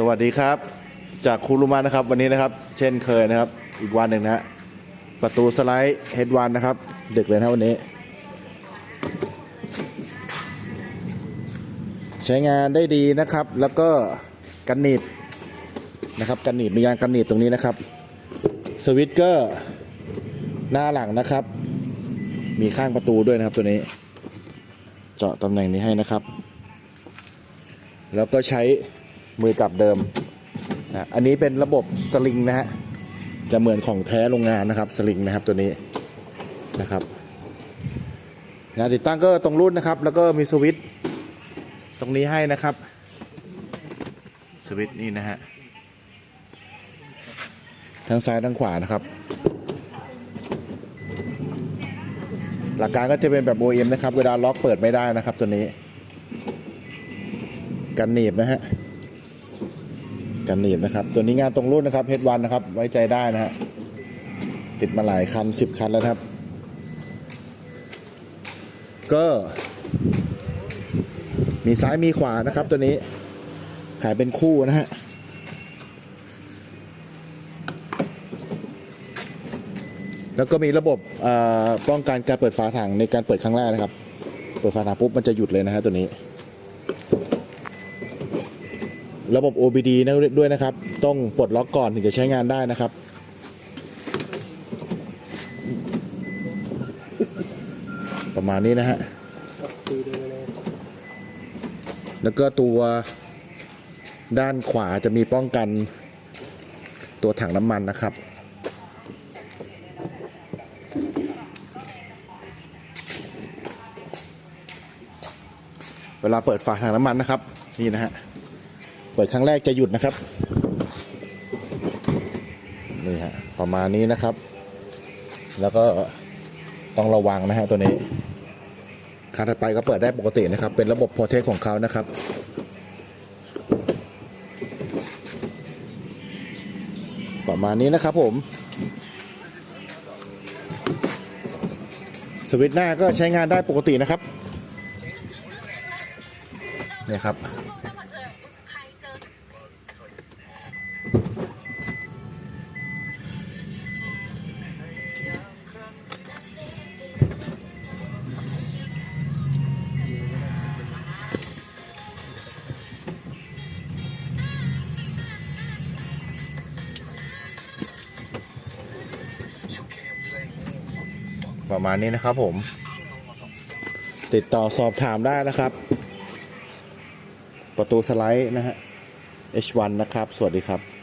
สวัสดีครับ จากคูรุมานะครับวันนี้นะครับ เช่นเคยนะครับ อีกวันหนึ่งนะฮะประตูสไลด์เฮดวันนะครับ ดึกเลยนะวันนี้ ใช้งานได้ดีนะครับ แล้วก็กันหนีบนะครับกันหนีบมียางกันหนีบตรงนี้นะครับ สวิตช์เกอร์หน้าหลังนะครับ มีข้างประตูด้วยนะครับตัวนี้ เจาะตำแหน่งนี้ให้นะครับ แล้วก็ใช้ มือจับเดิมนะอันนี้เป็นระบบสลิงนะฮะจะเหมือนของแท้โรงงานนะครับสลิงนะครับตัวนี้นะครับงานติดตั้งก็ตรงรุ่นนะครับ แล้วก็มีสวิตช์ตรงนี้ให้นะครับสวิตช์นี่นะฮะทั้งซ้ายทั้งขวานะครับ หลักการก็จะเป็นแบบ OEM นะครับ เวลาล็อกเปิดไม่ได้นะครับตัวนี้ กันหนีบนะฮะ กันหนีบนะครับ ตัวนี้งานตรงรุ่นนะครับเฮดวันนะครับ ไว้ใจได้นะฮะ ติดมาหลายคัน10คันแล้วครับ ก็ มีซ้ายมีขวานะครับ ตัวนี้ ขายเป็นคู่นะฮะแล้วก็มีระบบป้องกันการเปิดฝาถังในการเปิดครั้งแรกนะครับ เปิดฝาถังปุ๊บมันจะหยุดเลยนะฮะตัวนี้ ระบบ OBD นะด้วยนะครับ ต้องปลดล็อกก่อนถึงจะใช้งานได้นะครับ ประมาณนี้นะฮะแล้วก็ตัวด้านขวาจะมีป้องกันตัวถังน้ำมันนะครับ เวลาเปิดฝาถังน้ำมันนะครับ นี่นะฮะ เปิดครั้งแรกจะหยุดนะครับ นี่ฮะประมาณนี้นะครับ แล้วก็ต้องระวังนะฮะตัวนี้ครั้งถัดไปก็เปิดได้ปกตินะครับ เป็นระบบโปรเทคของเขานะครับประมาณนี้นะครับผม สวิตช์หน้าก็ใช้งานได้ปกตินะครับ เนี่ยครับ ประมาณนี้นะครับผม ติดต่อสอบถามได้นะครับ ประตูสไลด์นะฮะ H1 นะครับ สวัสดีครับ